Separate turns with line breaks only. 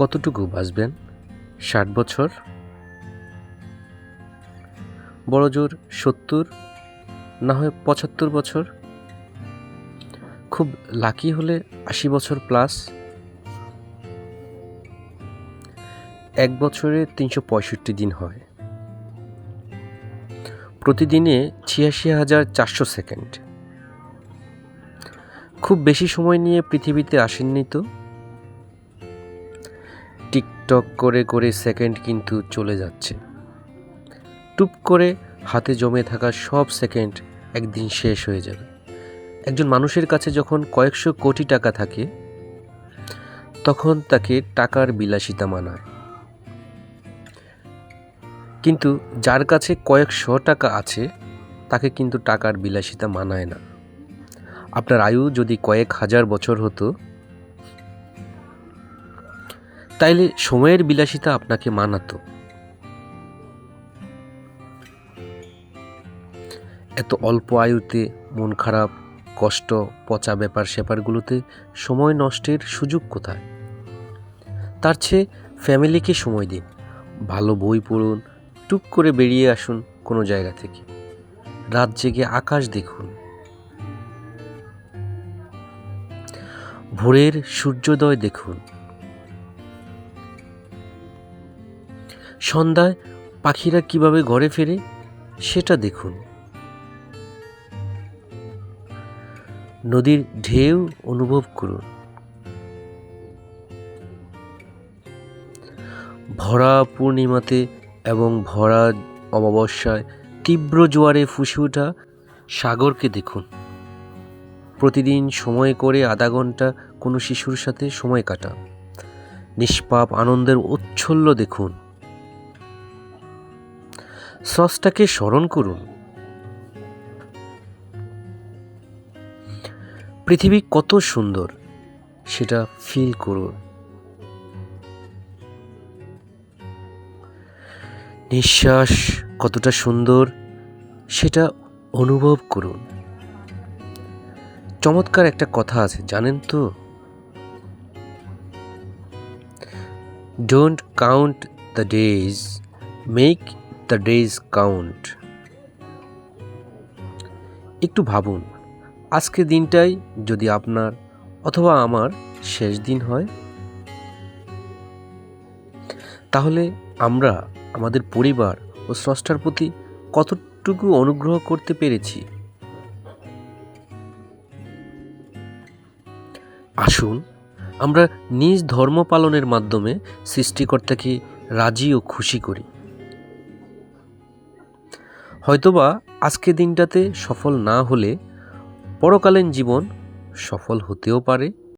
কতটুকু বাঁচবেন? ষাট বছর? বড় জোর সত্তর? না হয় পঁচাত্তর বছর? খুব লাকি হলে আশি বছর প্লাস। এক বছরে তিনশো পঁয়ষট্টি দিন হয়। প্রতিদিনে ছিয়াশি হাজার চারশো সেকেন্ড। খুব বেশি সময় নিয়ে পৃথিবীতে আসেননি তো? টিকটক করে করে সেকেন্ড কিন্তু চলে যাচ্ছে। টুপ করে হাতে জমে থাকা সব সেকেন্ড একদিন শেষ হয়ে যাবে। একজন মানুষের কাছে যখন কয়েকশো কোটি টাকা থাকে, তখন তাকে টাকার বিলাসিতা মানায়। কিন্তু যার কাছে কয়েকশো টাকা আছে, তাকে কিন্তু টাকার বিলাসিতা মানায় না। আপনার আয়ু যদি কয়েক হাজার বছর হতো তাইলে সময়ের বিলাসিতা আপনাকে মানাতো। এত অল্প আয়ুতে মন খারাপ, কষ্ট, পচা ব্যাপার স্যাপারগুলোতে সময় নষ্টের সুযোগ কোথায়? তার চেয়ে ফ্যামিলিকে সময় দিন, ভালো বই পড়ুন, টুক করে বেরিয়ে আসুন কোনো জায়গা থেকে। রাত জেগে আকাশ দেখুন। ভোরের সূর্যোদয় দেখুন। সন্ধ্যায় পাখিরা কীভাবে ঘরে ফেরে, সেটা দেখুন। নদীর ঢেউ অনুভব করুন। ভরা পূর্ণিমাতে এবং ভরা অমাবস্যায় তীব্র জোয়ারে ফুসে ওঠা সাগরকে দেখুন। প্রতিদিন সময় করে আধা ঘণ্টা কোনো শিশুর সাথে সময় কাটান। নিষ্পাপ আনন্দের উচ্ছল্য দেখুন। স্রষ্টাকে স্মরণ করুন। পৃথিবী কত সুন্দর, সেটা ফিল করুন। নিঃশ্বাস কতটা সুন্দর, সেটা অনুভব করুন। চমৎকার একটা কথা আছে, জানেন তো? Don't count the days make the days count. একটু ভাবুন, আজকে দিনটাই যদি আপনার অথবা আমার শেষ দিন হয়। তাহলে আমরা আমাদের পরিবার ও স্রষ্টার প্রতি কতটুকু অনুগ্রহ করতে পেরেছি? আসুন, আমরা নিজ ধর্ম পালনের মাধ্যমে সৃষ্টিকর্তাকে রাজি ও খুশি করি। হয়তোবা আজকে দিনটাতে সফল না হলে পরকালীন জীবন সফল হতেও পারে।